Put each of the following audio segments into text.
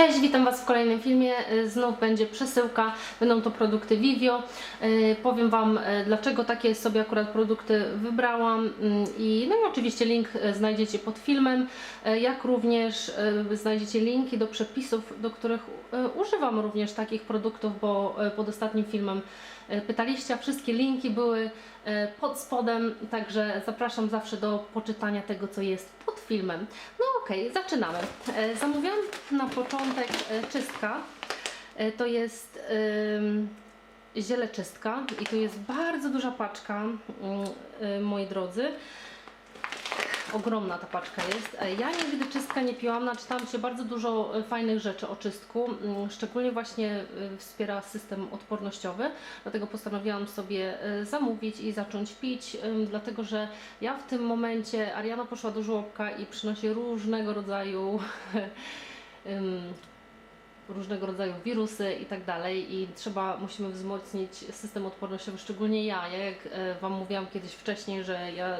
Cześć, witam Was w kolejnym filmie. Y, Znów będzie przesyłka, będą to produkty Vivio. Y, Powiem Wam, y, dlaczego takie sobie akurat produkty wybrałam i no i oczywiście link znajdziecie pod filmem, jak również znajdziecie linki do przepisów, do których używam również takich produktów, bo pod ostatnim filmem pytaliście, a wszystkie linki były y, pod spodem, także zapraszam zawsze do poczytania tego, co jest pod filmem. No okej, zaczynamy. E, Zamówiłam na początek e, czystka. E, To jest ziele czystka i to jest bardzo duża paczka, mm, moi drodzy. Ogromna ta paczka jest. E, Ja nigdy czystka nie piłam, naczytałam się bardzo dużo e, fajnych rzeczy o czystku. Mm, Szczególnie właśnie e, wspiera system odpornościowy, dlatego postanowiłam sobie zamówić i zacząć pić, dlatego że ja w tym momencie, Ariana poszła do żłobka i przynosi różnego rodzaju różnego rodzaju wirusy i tak dalej i trzeba, musimy wzmocnić system odpornościowy, szczególnie ja. Ja jak Wam mówiłam kiedyś wcześniej, że ja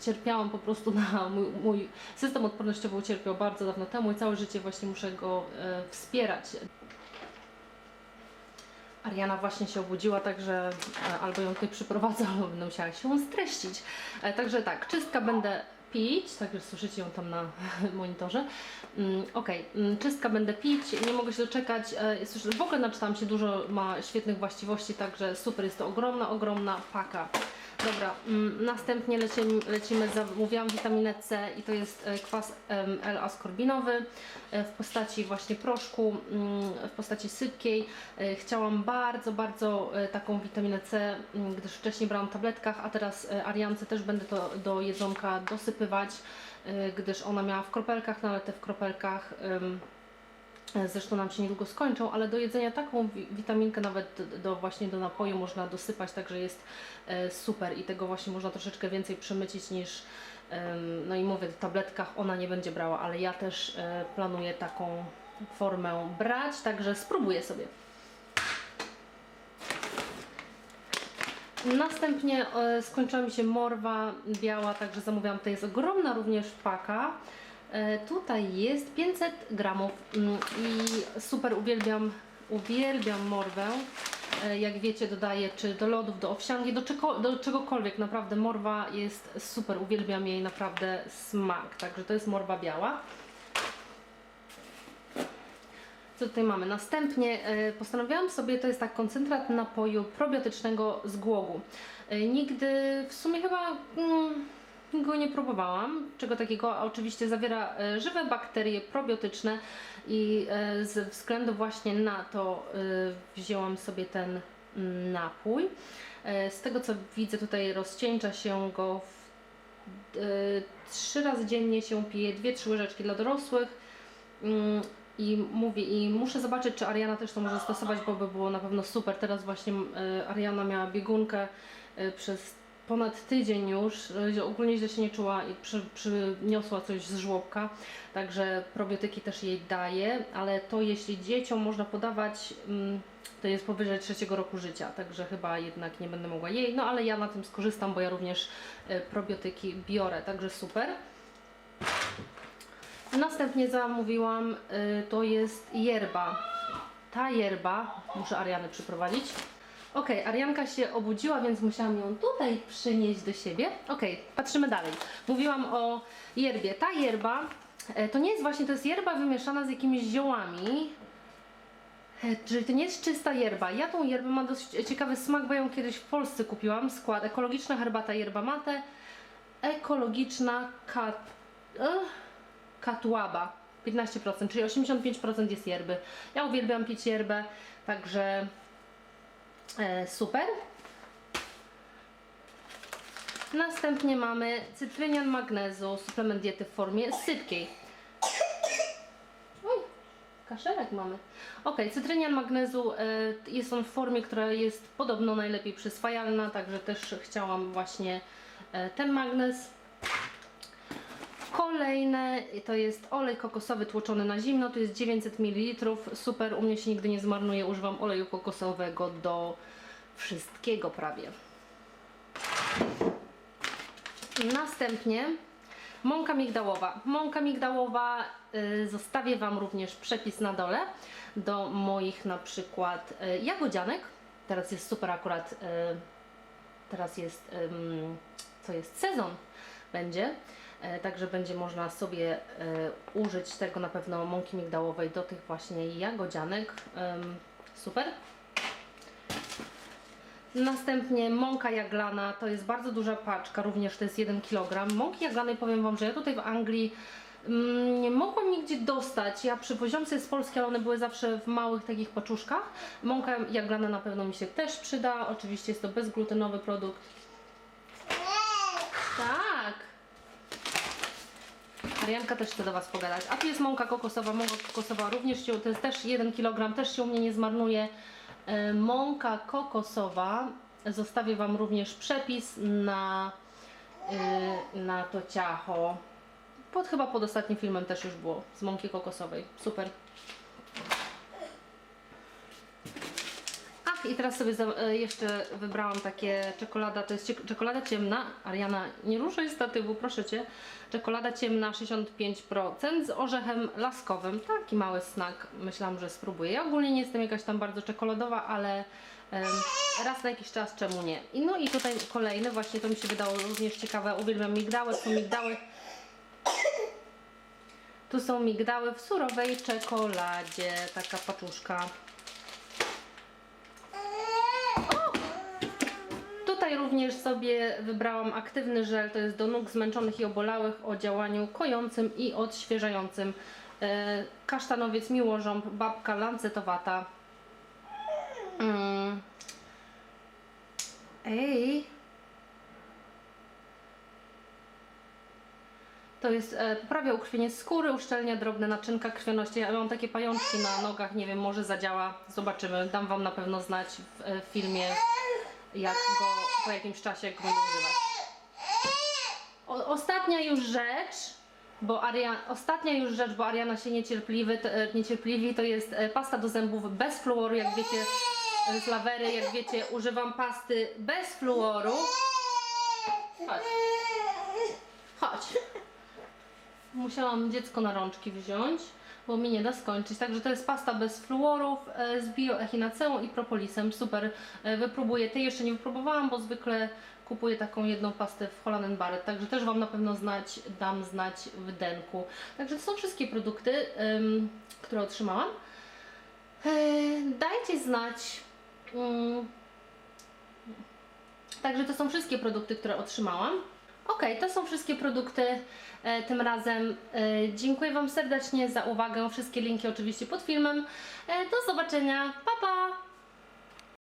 cierpiałam po prostu na mój, mój system odpornościowy ucierpiał bardzo dawno temu i całe życie właśnie muszę go e, wspierać. Ariana właśnie się obudziła, także e, albo ją tutaj przyprowadzę, albo będę musiała się streścić. E, Także tak, czystka będę pić, także słyszycie ją tam na monitorze. Mm, Okej, mm, czystka będę pić, nie mogę się doczekać. E, W ogóle naczytałam się dużo, ma świetnych właściwości, także super, jest to ogromna, ogromna paka. Dobra, mm, następnie lecimy, lecimy zamówiłam witaminę C i to jest e, kwas L-askorbinowy e, w postaci właśnie proszku, mm, w postaci sypkiej. E, Chciałam bardzo, bardzo taką witaminę C, mm, gdyż wcześniej brałam w tabletkach, a teraz Ariance też będę to do jedzonka dosypywać, gdyż ona miała w kropelkach, no ale te w kropelkach zresztą nam się niedługo skończą, ale do jedzenia taką wi- witaminkę nawet do, właśnie do napoju można dosypać, także jest e, super i tego właśnie można troszeczkę więcej przemycić niż no i mówię, w tabletkach ona nie będzie brała, ale ja też e, planuję taką formę brać, także spróbuję sobie. Następnie e, skończyła mi się morwa biała, także zamówiłam. To jest ogromna również paka. E, tutaj jest 500 gramów mm, i super uwielbiam, uwielbiam morwę. E, jak wiecie dodaję czy do lodów, do owsianki, do, czego, do czegokolwiek. Naprawdę morwa jest super, uwielbiam jej naprawdę smak. Także to jest morwa biała. Co tutaj mamy? Następnie e, postanowiłam sobie, to jest tak koncentrat napoju probiotycznego z głogu. Nigdy w sumie chyba mm, go nie próbowałam, czego takiego, oczywiście zawiera e, żywe bakterie probiotyczne i e, ze względu właśnie na to e, wzięłam sobie ten mm, napój. Z tego co widzę tutaj rozcieńcza się go trzy razy dziennie się pije, dwie, trzy łyżeczki dla dorosłych. Mm, i mówię, i muszę zobaczyć, czy Ariana też to może stosować, bo by było na pewno super. Teraz właśnie Ariana miała biegunkę przez ponad tydzień już. e, Ogólnie źle się nie czuła i przy, przyniosła coś z żłobka, także probiotyki też jej daje, ale to jeśli dzieciom można podawać, mm, to jest powyżej trzeciego roku życia, także chyba jednak nie będę mogła jej, no ale ja na tym skorzystam, bo ja również e, probiotyki biorę, także super. Następnie zamówiłam, y, to jest yerba. Ta yerba, muszę Arianę przyprowadzić. Ok, Arianka się obudziła, więc musiałam ją tutaj przynieść do siebie. Ok, patrzymy dalej. Mówiłam o yerbie. Ta yerba e, to nie jest właśnie, to jest yerba wymieszana z jakimiś ziołami. E, Czyli to nie jest czysta yerba. Ja tą yerbę mam dosyć ciekawy smak, bo ją kiedyś w Polsce kupiłam. Skład ekologiczna herbata yerba mate, ekologiczna kat... Ugh katłaba 15%, czyli 85% jest yerby. Ja uwielbiam pić yerbę, także e, super. Następnie mamy cytrynian magnezu, suplement diety w formie sypkiej. Oj, kaszelek mamy. Ok, cytrynian magnezu e, jest on w formie, która jest podobno najlepiej przyswajalna, także też chciałam właśnie e, ten magnez. Kolejne to jest olej kokosowy tłoczony na zimno, to jest 900 ml. Super, u mnie się nigdy nie zmarnuje. Używam oleju kokosowego do wszystkiego prawie. Następnie Mąka migdałowa. Mąka migdałowa, y, zostawię Wam również przepis na dole do moich na przykład y, jagodzianek. Teraz jest super akurat, y, teraz jest, co jest sezon będzie, także będzie można sobie e, użyć tego na pewno mąki migdałowej do tych właśnie jagodzianek. Super. Następnie mąka jaglana, to jest bardzo duża paczka, również to jest 1 kg. Mąki jaglanej powiem Wam, że ja tutaj w Anglii mm, nie mogłam nigdzie dostać. Ja przywoziłam sobie z Polski, ale one były zawsze w małych takich paczuszkach. Mąka jaglana na pewno mi się też przyda. Oczywiście jest to bezglutenowy produkt. Tak. Arianka też chce do Was pogadać. A tu jest mąka kokosowa. Mąka kokosowa również się, to jest też 1 kg, też się u mnie nie zmarnuje. E, Mąka kokosowa. Zostawię Wam również przepis na, y, na to ciacho. Pod, chyba pod ostatnim filmem też już było z mąki kokosowej. Super. I teraz sobie e, jeszcze wybrałam takie czekolada, to jest czekolada ciemna. Ariana, nie ruszaj statywu, proszę Cię. Czekolada ciemna 65% z orzechem laskowym. Taki mały snak, myślałam, że spróbuję. Ja ogólnie nie jestem jakaś tam bardzo czekoladowa, ale em, raz na jakiś czas czemu nie. I no i tutaj kolejny, właśnie to mi się wydało również ciekawe. Uwielbiam migdały, są migdały. Tu są migdały w surowej czekoladzie, taka paczuszka. Tutaj również sobie wybrałam aktywny żel, to jest do nóg zmęczonych i obolałych o działaniu kojącym i odświeżającym. E, Kasztanowiec, miłożąb, babka lancetowata. Mm. Ej. To jest, e, poprawia ukrwienie skóry, uszczelnia drobne naczynka krwioności. Ja mam takie pajączki na nogach, nie wiem, może zadziała, zobaczymy. Dam Wam na pewno znać w e, filmie jak go po jakimś czasie jak go używać. O, ostatnia już rzecz, bo Aria, ostatnia już rzecz, bo Ariana się niecierpliwy, to, e, niecierpliwi, to jest e, pasta do zębów bez fluoru, jak wiecie, e, z lawery, jak wiecie, używam pasty bez fluoru. Chodź. Chodź. Musiałam dziecko na rączki wziąć, bo mi nie da skończyć. Także to jest pasta bez fluorów e, z bioechinaceuą i propolisem. Super, e, wypróbuję. Tej jeszcze nie wypróbowałam, bo zwykle kupuję taką jedną pastę w Holland Barrett. Także też Wam na pewno znać, dam znać w denku. Także to są wszystkie produkty, które otrzymałam. E, dajcie znać. mm, Także to są wszystkie produkty, które otrzymałam. Ok, to są wszystkie produkty e, tym razem. E, dziękuję Wam serdecznie za uwagę. Wszystkie linki oczywiście pod filmem. E, do zobaczenia. Pa pa!